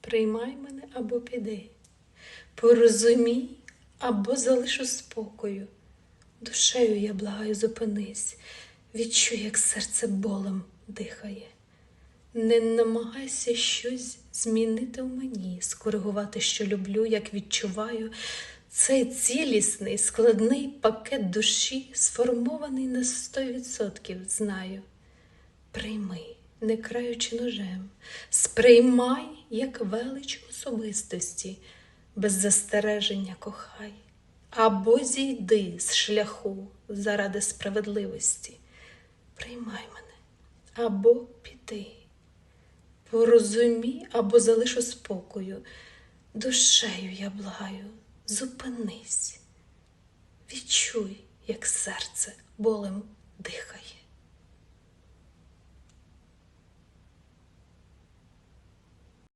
приймай мене або піди. Порозумій або залишу спокою. Душею я благаю, зупинись, відчуй, як серце болем дихає. Не намагайся щось змінити в мені, скоригувати, що люблю, як відчуваю. Цей цілісний, складний пакет душі, сформований на сто відсотків, знаю. Прийми, не краючи ножем, сприймай, як велич особистості, без застереження кохай, або зійди з шляху заради справедливості. Приймай мене, або піди. Порозумій або залишу спокою. Душею я благаю, зупинись. Відчуй, як серце болем.